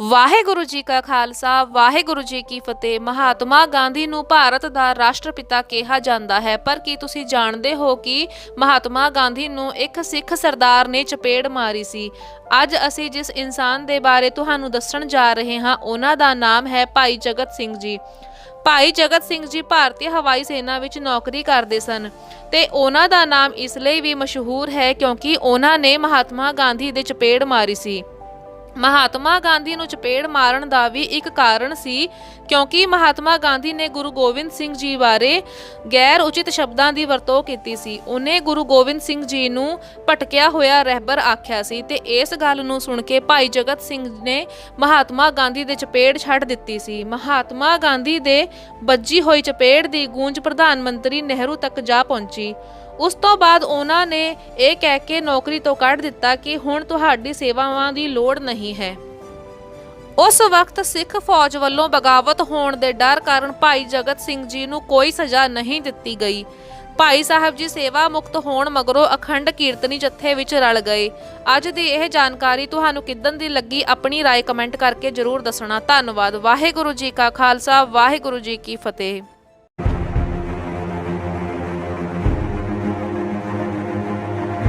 ਵਾਹਿਗੁਰੂ ਜੀ ਕਾ ਖਾਲਸਾ, ਵਾਹਿਗੁਰੂ ਜੀ ਕੀ ਫਤਿਹ। ਮਹਾਤਮਾ ਗਾਂਧੀ ਨੂੰ ਭਾਰਤ ਦਾ ਰਾਸ਼ਟਰਪਿਤਾ ਕਿਹਾ ਜਾਂਦਾ ਹੈ। ਪਰ ਕੀ ਤੁਸੀਂ ਜਾਣਦੇ ਹੋ ਕਿ ਮਹਾਤਮਾ ਗਾਂਧੀ ਨੂੰ ਇੱਕ ਸਿੱਖ ਸਰਦਾਰ ਨੇ ਚਪੇੜ ਮਾਰੀ ਸੀ? ਅੱਜ ਅਸੀਂ ਜਿਸ ਇਨਸਾਨ ਦੇ ਬਾਰੇ ਤੁਹਾਨੂੰ ਦੱਸਣ ਜਾ ਰਹੇ ਹਾਂ, ਉਹਨਾਂ ਦਾ ਨਾਮ ਹੈ ਭਾਈ ਜਗਤ ਸਿੰਘ ਜੀ। ਭਾਈ ਜਗਤ ਸਿੰਘ ਜੀ ਭਾਰਤੀ ਹਵਾਈ ਸੈਨਾ ਵਿੱਚ ਨੌਕਰੀ ਕਰਦੇ ਸਨ ਤੇ ਉਹਨਾਂ ਦਾ ਨਾਮ ਇਸ ਲਈ ਵੀ ਮਸ਼ਹੂਰ ਹੈ ਕਿਉਂਕਿ ਉਹਨਾਂ ਨੇ ਮਹਾਤਮਾ ਗਾਂਧੀ ਦੇ ਚਪੇੜ ਮਾਰੀ ਸੀ। ਮਹਾਤਮਾ ਗਾਂਧੀ ਨੂੰ ਚਪੇੜ ਮਾਰਨ ਦਾ ਵੀ ਇੱਕ ਕਾਰਨ ਸੀ, ਕਿਉਂਕਿ ਮਹਾਤਮਾ ਗਾਂਧੀ ਨੇ ਗੁਰੂ ਗੋਬਿੰਦ ਸਿੰਘ ਜੀ ਬਾਰੇ ਗੈਰ ਉਚਿਤ ਸ਼ਬਦਾਂ ਦੀ ਵਰਤੋਂ ਕੀਤੀ ਸੀ। ਉਹਨੇ ਗੁਰੂ ਗੋਬਿੰਦ ਸਿੰਘ ਜੀ ਨੂੰ ਭਟਕਿਆ ਹੋਇਆ ਰਹਿਬਰ ਆਖਿਆ ਸੀ ਤੇ ਇਸ ਗੱਲ ਨੂੰ ਸੁਣ ਕੇ ਭਾਈ ਜਗਤ ਸਿੰਘ ਨੇ ਮਹਾਤਮਾ ਗਾਂਧੀ ਦੇ ਚਪੇੜ ਛੱਡ ਦਿੱਤੀ ਸੀ। ਮਹਾਤਮਾ ਗਾਂਧੀ ਦੇ ਵੱਜੀ ਹੋਈ ਚਪੇੜ ਦੀ ਗੂੰਜ ਪ੍ਰਧਾਨ ਮੰਤਰੀ ਨਹਿਰੂ ਤੱਕ ਜਾ ਪਹੁੰਚੀ। ਉਸ ਤੋਂ ਬਾਅਦ ਉਹਨਾਂ ਨੇ ਇਹ ਕਹਿ ਕੇ ਨੌਕਰੀ ਤੋਂ ਕੱਢ ਦਿੱਤਾ ਕਿ ਹੁਣ ਤੁਹਾਡੀ ਸੇਵਾਵਾਂ ਦੀ ਲੋੜ ਨਹੀਂ ਹੈ ਉਸ ਵਕਤ ਸਿੱਖ ਫੌਜ ਵੱਲੋਂ ਬਗਾਵਤ ਹੋਣ ਦੇ ਡਰ ਕਾਰਨ ਭਾਈ ਜਗਤ ਸਿੰਘ ਜੀ ਨੂੰ ਕੋਈ ਸਜ਼ਾ ਨਹੀਂ ਦਿੱਤੀ ਗਈ ਭਾਈ ਸਾਹਿਬ ਜੀ ਸੇਵਾ ਮੁਕਤ ਹੋਣ ਮਗਰੋਂ ਅਖੰਡ ਕੀਰਤਨੀ ਜਥੇ ਵਿੱਚ ਰਲ ਗਏ ਅੱਜ ਦੀ ਇਹ ਜਾਣਕਾਰੀ ਤੁਹਾਨੂੰ ਕਿੱਦਣ ਦੀ ਲੱਗੀ ਆਪਣੀ رائے ਕਮੈਂਟ ਕਰਕੇ ਜਰੂਰ ਦੱਸਣਾ ਧੰਨਵਾਦ ਵਾਹਿਗੁਰੂ ਜੀ ਕਾ ਖਾਲਸਾ ਵਾਹਿਗੁਰੂ ਜੀ ਕੀ ਫਤਿਹ